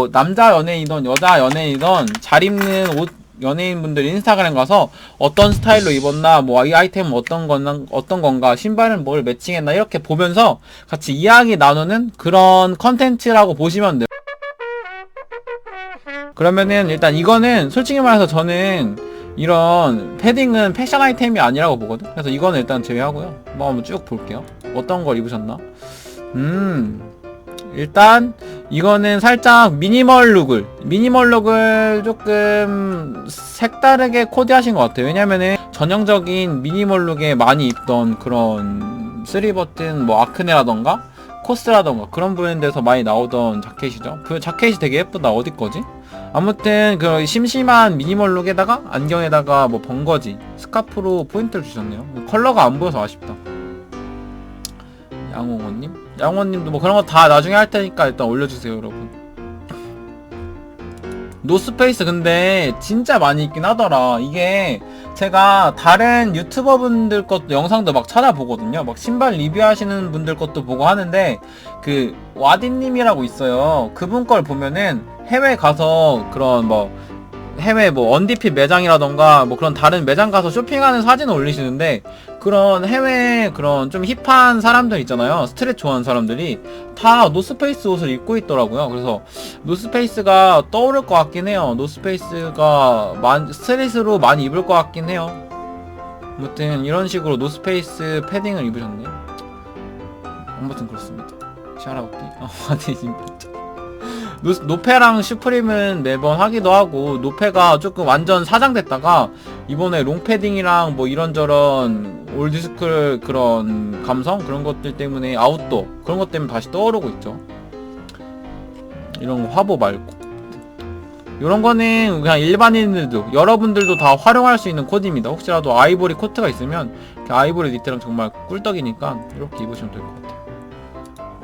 뭐 남자 연예인이든 여자 연예인이든 잘 입는 옷 연예인분들 인스타그램 가서 어떤 스타일로 입었나 뭐 이 아이템은 어떤 건가 어떤 건가 신발은 뭘 매칭했나 이렇게 보면서 같이 이야기 나누는 그런 컨텐츠라고 보시면 돼요. 그러면은 일단 이거는 솔직히 말해서 저는 이런 패딩은 패션 아이템이 아니라고 보거든. 그래서 이거는 일단 제외하고요. 뭐 한번 쭉 볼게요. 어떤 걸 입으셨나? 음. 일단 이거는 살짝 미니멀 룩을 미니멀 룩을 조금 색다르게 코디하신 것 같아요. 왜냐면은 전형적인 미니멀 룩에 많이 입던 그런 쓰리 버튼 뭐 아크네라던가 코스라던가 그런 브랜드에서 많이 나오던 자켓이죠. 그 자켓이 되게 예쁘다. 어디 거지? 아무튼 그 심심한 미니멀 룩에다가 안경에다가 뭐 번거지 스카프로 포인트를 주셨네요. 컬러가 안 보여서 아쉽다. 양홍원님? 양홍원님도 뭐 그런 거 다 나중에 할 테니까 일단 올려주세요, 여러분. 노스페이스 근데 진짜 많이 있긴 하더라. 이게 제가 다른 유튜버 분들 것도 영상도 막 찾아보거든요. 막 신발 리뷰하시는 분들 것도 보고 하는데 그 와디님이라고 있어요. 그분 걸 보면은 해외 가서 그런 뭐 해외 뭐 언디핏 매장이라던가 뭐 그런 다른 매장 가서 쇼핑하는 사진을 올리시는데 그런 해외 그런 좀 힙한 사람들 있잖아요. 스트릿 좋아하는 사람들이 다 노스페이스 옷을 입고 있더라고요. 그래서 노스페이스가 떠오를 것 같긴 해요. 노스페이스가 만, 스트릿으로 많이 입을 것 같긴 해요. 아무튼 이런 식으로 노스페이스 패딩을 입으셨네요. 아무튼 그렇습니다. 샤라우티. 아, 아니 진짜. 노, 노페랑 슈프림은 매번 하기도 하고 노페가 조금 완전 사장됐다가 이번에 롱패딩이랑 뭐 이런저런 올드스쿨 그런 감성? 그런 것들 때문에 아웃도어 그런 것 때문에 다시 떠오르고 있죠. 이런 거 화보 말고. 이런 거는 그냥 일반인들도 여러분들도 다 활용할 수 있는 코디입니다. 혹시라도 아이보리 코트가 있으면 그 아이보리 니트랑 정말 꿀떡이니까 이렇게 입으시면 될 것 같아요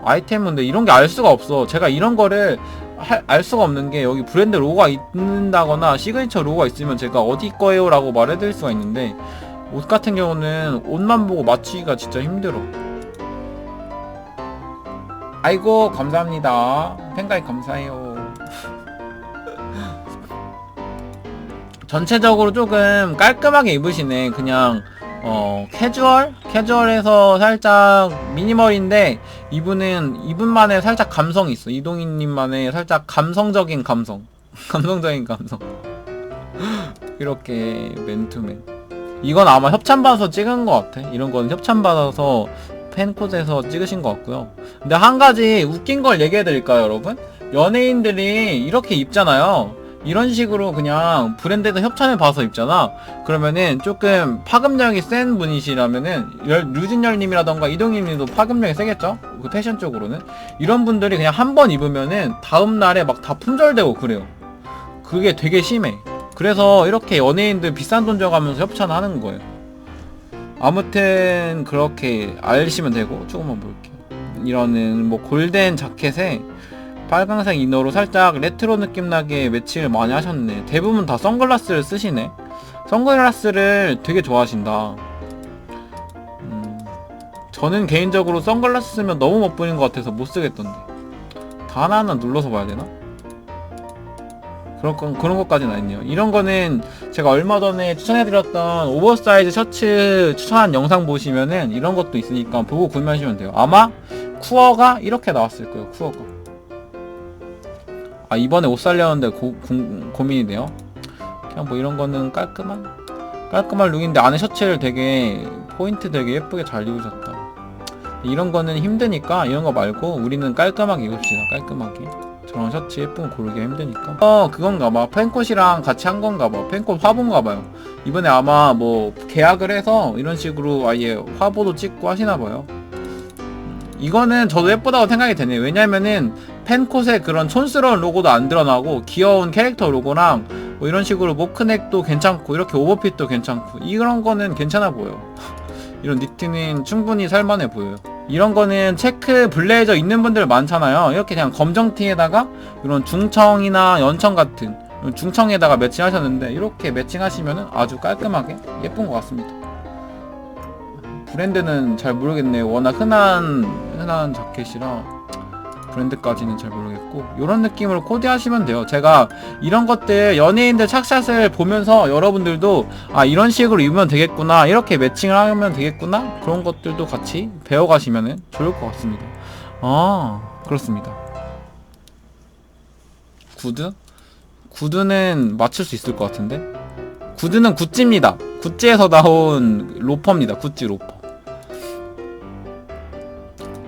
아이템은 근데 이런 게 알 수가 없어. 제가 이런 거를 할, 알 수가 없는 게 여기 브랜드 로고가 있는다거나 시그니처 로고가 있으면 제가 어디 거예요 라고 말해드릴 수가 있는데 옷 같은 경우는 옷만 보고 맞추기가 진짜 힘들어. 아이고 감사합니다. 팬가입 감사해요. 전체적으로 조금 깔끔하게 입으시네. 그냥 어 캐주얼? 캐주얼에서 살짝 미니멀인데 이분은 이분만의 살짝 감성이 있어. 이동희님만의 살짝 감성적인 감성. 감성적인 감성. 이렇게 맨투맨. 이건 아마 협찬받아서 찍은 것 같아. 이런 거는 협찬받아서 팬코드에서 찍으신 것 같고요. 근데 한 가지 웃긴 걸 얘기해 드릴까요 여러분? 연예인들이 이렇게 입잖아요 이런 식으로 그냥 브랜드에서 협찬을 봐서 입잖아. 그러면은 조금 파급력이 센 분이시라면은 열- 류진열님이라던가 이동희님도 파급력이 세겠죠? 그 패션 쪽으로는. 이런 분들이 그냥 한 번 입으면은 다음 날에 막 다 품절되고 그래요. 그게 되게 심해. 그래서 이렇게 연예인들 비싼 돈 줘가면서 협찬하는 거예요. 아무튼 그렇게 알시면 되고 조금만 볼게요. 이러는 뭐 골덴 자켓에 빨강색 이너로 살짝 레트로 느낌 나게 매치를 많이 하셨네. 대부분 다 선글라스를 쓰시네. 선글라스를 되게 좋아하신다. 음, 저는 개인적으로 선글라스 쓰면 너무 멋부린 것 같아서 못 쓰겠던데. 다 하나하나 눌러서 봐야 되나? 그런 건, 그런 것까지는 아니네요. 이런 거는 제가 얼마 전에 추천해드렸던 오버사이즈 셔츠 추천한 영상 보시면은 이런 것도 있으니까 보고 구매하시면 돼요. 아마 쿠어가 이렇게 나왔을 거예요. 쿠어가. 아 이번에 옷 살려는데 고, 고, 고민이네요. 그냥 뭐 이런 거는 깔끔한 깔끔한 룩인데 안에 셔츠를 되게 포인트 되게 예쁘게 잘 입으셨다. 이런 거는 힘드니까 이런 거 말고 우리는 깔끔하게 입읍시다 깔끔하게. 저런 셔츠 예쁜 거 고르기가 힘드니까. 어 그건가 봐. 팬콧이랑 같이 한 건가 봐. 팬콧 화보인가 봐요. 이번에 아마 뭐 계약을 해서 이런 식으로 아예 화보도 찍고 하시나 봐요 이거는 저도 예쁘다고 생각이 되네요. 왜냐면은 펜콧의 그런 촌스러운 로고도 안 드러나고 귀여운 캐릭터 로고랑 뭐 이런 식으로 모크넥도 괜찮고 이렇게 오버핏도 괜찮고 이런 거는 괜찮아 보여. 이런 니트는 충분히 살만해 보여요. 이런 거는 체크 블레이저 있는 분들 많잖아요. 이렇게 그냥 검정 티에다가 이런 중청이나 연청 같은 중청에다가 매칭하셨는데 이렇게 매칭하시면은 아주 깔끔하게 예쁜 것 같습니다. 브랜드는 잘 모르겠네요. 워낙 흔한 흔한 자켓이라 브랜드까지는 잘 모르겠고 이런 느낌으로 코디하시면 돼요. 제가 이런 것들 연예인들 착샷을 보면서 여러분들도 아 이런 식으로 입으면 되겠구나 이렇게 매칭을 하면 되겠구나 그런 것들도 같이 배워가시면 좋을 것 같습니다. 아 그렇습니다. 구두? 구두는 맞출 수 있을 것 같은데? 구두는 구찌입니다. 구찌에서 나온 로퍼입니다. 구찌 로퍼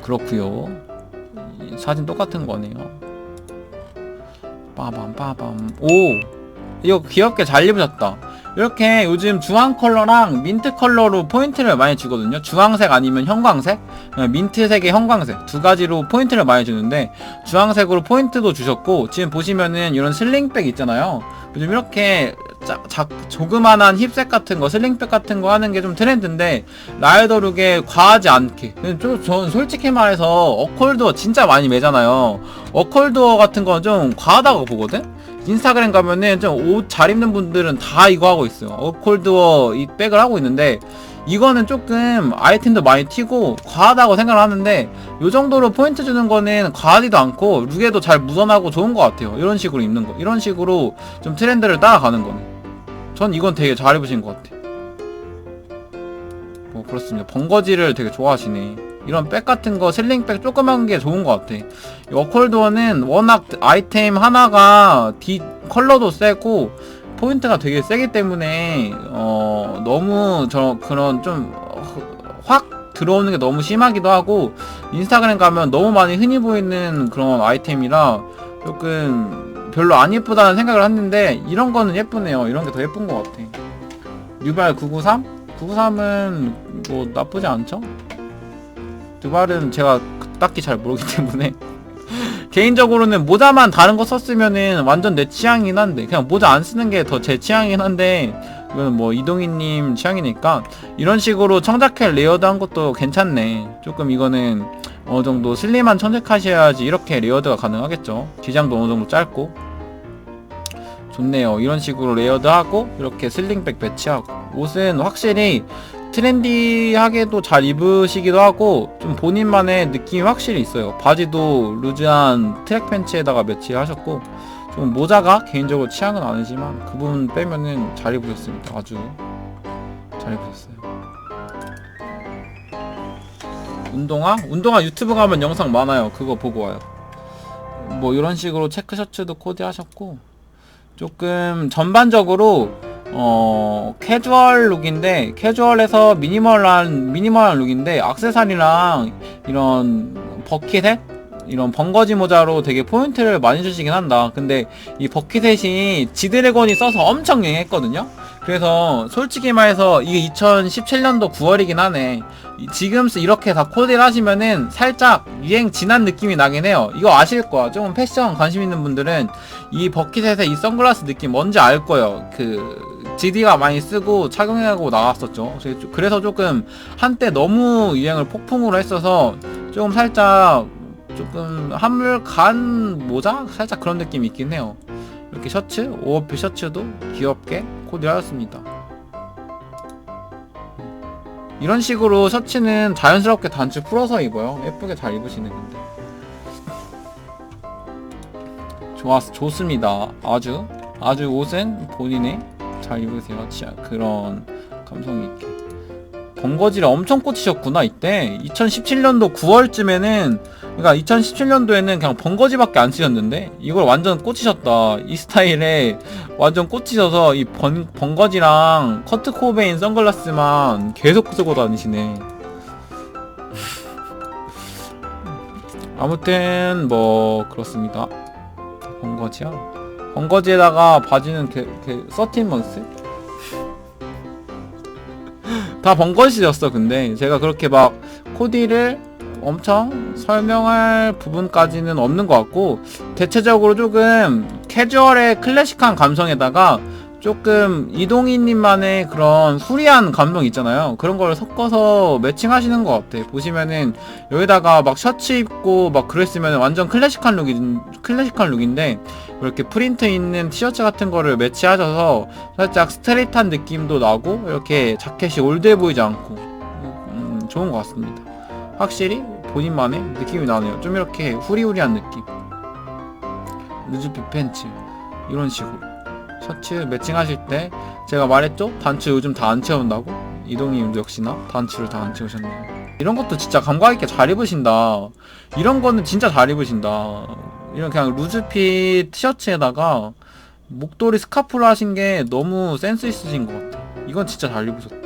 그렇구요. 이 사진 똑같은 거네요. 빠밤 빠밤. 오! 이거 귀엽게 잘 입으셨다. 이렇게 요즘 주황 컬러랑 민트 컬러로 포인트를 많이 주거든요. 주황색 아니면 형광색? 네, 민트색의 형광색. 두 가지로 포인트를 많이 주는데 주황색으로 포인트도 주셨고 지금 보시면은 이런 슬링백 있잖아요. 요즘 이렇게 자, 자, 조그만한 힙색 같은 거 슬링백 같은 거 하는 게 좀 트렌드인데 라이더룩에 과하지 않게. 좀, 전 솔직히 말해서 어콜드어 진짜 많이 매잖아요. 어콜드어 같은 건 좀 과하다고 보거든? 인스타그램 가면은 좀 옷 잘 입는 분들은 다 이거 하고 있어요. 어콜드어 이 백을 하고 있는데 이거는 조금 아이템도 많이 튀고 과하다고 생각을 하는데 요 정도로 포인트 주는 거는 과하지도 않고 룩에도 잘 묻어나고 좋은 것 같아요. 이런 식으로 입는 거. 이런 식으로 좀 트렌드를 따라가는 거는. 전 이건 되게 잘 입으신 것 같아 뭐 그렇습니다. 번거지를 되게 좋아하시네. 이런 백 같은 거 슬링백 조그만 게 좋은 것 같아. 이 어콜드어는 워낙 아이템 하나가 뒤 컬러도 세고 포인트가 되게 세기 때문에 어 너무 저 그런 좀확 들어오는 게 너무 심하기도 하고 인스타그램 가면 너무 많이 흔히 보이는 그런 아이템이라 조금 별로 안 예쁘다는 생각을 했는데 이런 거는 예쁘네요 이런 게 더 예쁜 것 같아 뉴발 993? 993은 뭐 나쁘지 않죠? 뉴발은 제가 딱히 잘 모르기 때문에 개인적으로는 모자만 다른 거 썼으면은 완전 내 취향이긴 한데 그냥 모자 안 쓰는 게 더 제 취향이긴 한데 이거는 뭐 이동희님 취향이니까 이런 식으로 청자켓 레이어드 한 것도 괜찮네. 조금 이거는 어느 정도 슬림한 청자켓이어야지 이렇게 레이어드가 가능하겠죠. 기장도 어느 정도 짧고. 좋네요. 이런 식으로 레이어드하고 이렇게 슬링백 배치하고. 옷은 확실히 트렌디하게도 잘 입으시기도 하고 좀 본인만의 느낌이 확실히 있어요. 바지도 루즈한 트랙 팬츠에다가 매치하셨고 좀 모자가 개인적으로 취향은 아니지만 그 부분 빼면은 잘 입으셨습니다. 아주 잘 입으셨어요. 운동화? 운동화 유튜브 가면 영상 많아요. 그거 보고 와요. 뭐 이런 식으로 체크 셔츠도 코디하셨고 조금 전반적으로 어 캐주얼 룩인데 캐주얼에서 미니멀한 미니멀한 룩인데 악세사리랑 이런 버킷에 이런 번거지 모자로 되게 포인트를 많이 주시긴 한다. 근데 이 버킷햇이 지드래곤이 써서 엄청 유행했거든요. 그래서 솔직히 말해서 이게 2017년도 9월이긴 하네. 이- 지금 이렇게 다 코디를 하시면은 살짝 유행 지난 느낌이 나긴 해요. 이거 아실 거야. 조금 패션 관심 있는 분들은 이 버킷햇의 이 선글라스 느낌 뭔지 알 거예요. 그 GD가 많이 쓰고 착용하고 나왔었죠. 그래서 조금 한때 너무 유행을 폭풍으로 했어서 조금 살짝 조금 한물 간 모자 살짝 그런 느낌이 있긴 해요. 이렇게 셔츠 오버핏 셔츠도 귀엽게 코디하였습니다. 이런 식으로 셔츠는 자연스럽게 단추 풀어서 입어요. 예쁘게 잘 입으시는 건데. 좋았, 좋습니다. 아주, 아주 옷은 본인의 잘 입으세요. 진짜 그런 감성 있게. 번거지를 엄청 꽂히셨구나, 이때. 2017년도 9월쯤에는, 그러니까 2017년도에는 그냥 번거지밖에 안 쓰셨는데, 이걸 완전 꽂히셨다. 이 스타일에 완전 꽂히셔서 이 번, 번거지랑 커트 코베인 선글라스만 계속 쓰고 다니시네. 아무튼, 뭐, 그렇습니다. 번거지야. 번거지에다가 바지는 개, 개, 서틴먼스? 다 번거지였어, 근데. 제가 그렇게 막 코디를 엄청 설명할 부분까지는 없는 것 같고, 대체적으로 조금 캐주얼의 클래식한 감성에다가 조금 이동희님만의 그런 후리한 감성 있잖아요. 그런 걸 섞어서 매칭하시는 것 같아. 보시면은 여기다가 막 셔츠 입고 막 그랬으면 완전 클래식한 룩인 클래식한 룩인데 이렇게 프린트 있는 티셔츠 같은 거를 매치하셔서 살짝 스트레이트한 느낌도 나고 이렇게 자켓이 올드해 보이지 않고 음, 좋은 것 같습니다. 확실히 본인만의 느낌이 나네요. 좀 이렇게 후리후리한 느낌. 루즈핏 팬츠 이런 식으로 셔츠 매칭하실 때 제가 말했죠? 단추 요즘 다 안 채운다고? 이동님도 역시나 단추를 다 안 채우셨네요. 이런 것도 진짜 감각 있게 잘 입으신다. 이런 거는 진짜 잘 입으신다. 이런 그냥 루즈핏 티셔츠에다가 목도리 스카프를 하신 게 너무 센스 있으신 것 같아. 이건 진짜 잘 입으셨다.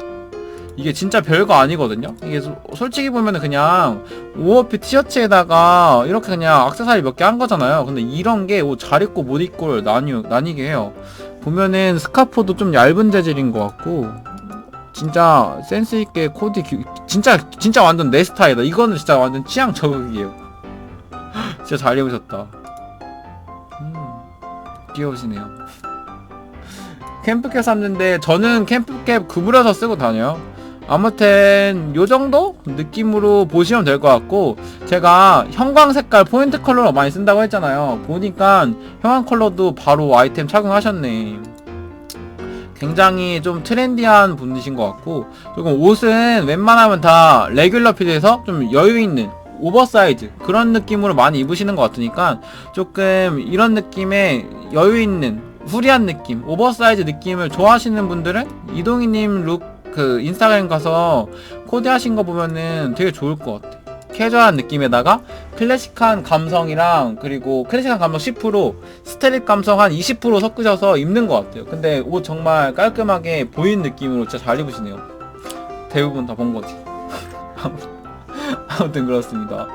이게 진짜 별거 아니거든요. 이게 소- 솔직히 보면은 그냥 오버핏 티셔츠에다가 이렇게 그냥 악세사리 몇 개 한 거잖아요. 근데 이런 게 옷 잘 입고 못 입고를 나뉘 나뉘게 해요. 보면은 스카프도 좀 얇은 재질인 것 같고 진짜 센스 있게 코디 기- 진짜 진짜 완전 내 스타일이다. 이거는 진짜 완전 취향 저격이에요. 진짜 잘 입으셨다. 음, 귀여우시네요. 캠프캡 샀는데 저는 캠프캡 구부려서 쓰고 다녀요. 아무튼 요 정도 느낌으로 보시면 될 것 같고 제가 형광 색깔 포인트 컬러로 많이 쓴다고 했잖아요. 보니까 형광 컬러도 바로 아이템 착용하셨네. 굉장히 좀 트렌디한 분이신 것 같고 조금 옷은 웬만하면 다 레귤러 핏에서 좀 여유 있는 오버사이즈 그런 느낌으로 많이 입으시는 것 같으니까 조금 이런 느낌의 여유 있는 후리한 느낌 오버사이즈 느낌을 좋아하시는 분들은 이동희님 룩 그 인스타그램 가서 코디 하신 거 보면은 되게 좋을 것 같아. 캐주얼한 느낌에다가 클래식한 감성이랑 그리고 클래식한 감성 10% 스테릿 감성 한 20% 섞으셔서 입는 것 같아요. 근데 옷 정말 깔끔하게 보이는 느낌으로 진짜 잘 입으시네요. 대부분 다 본 거지. 아무튼 그렇습니다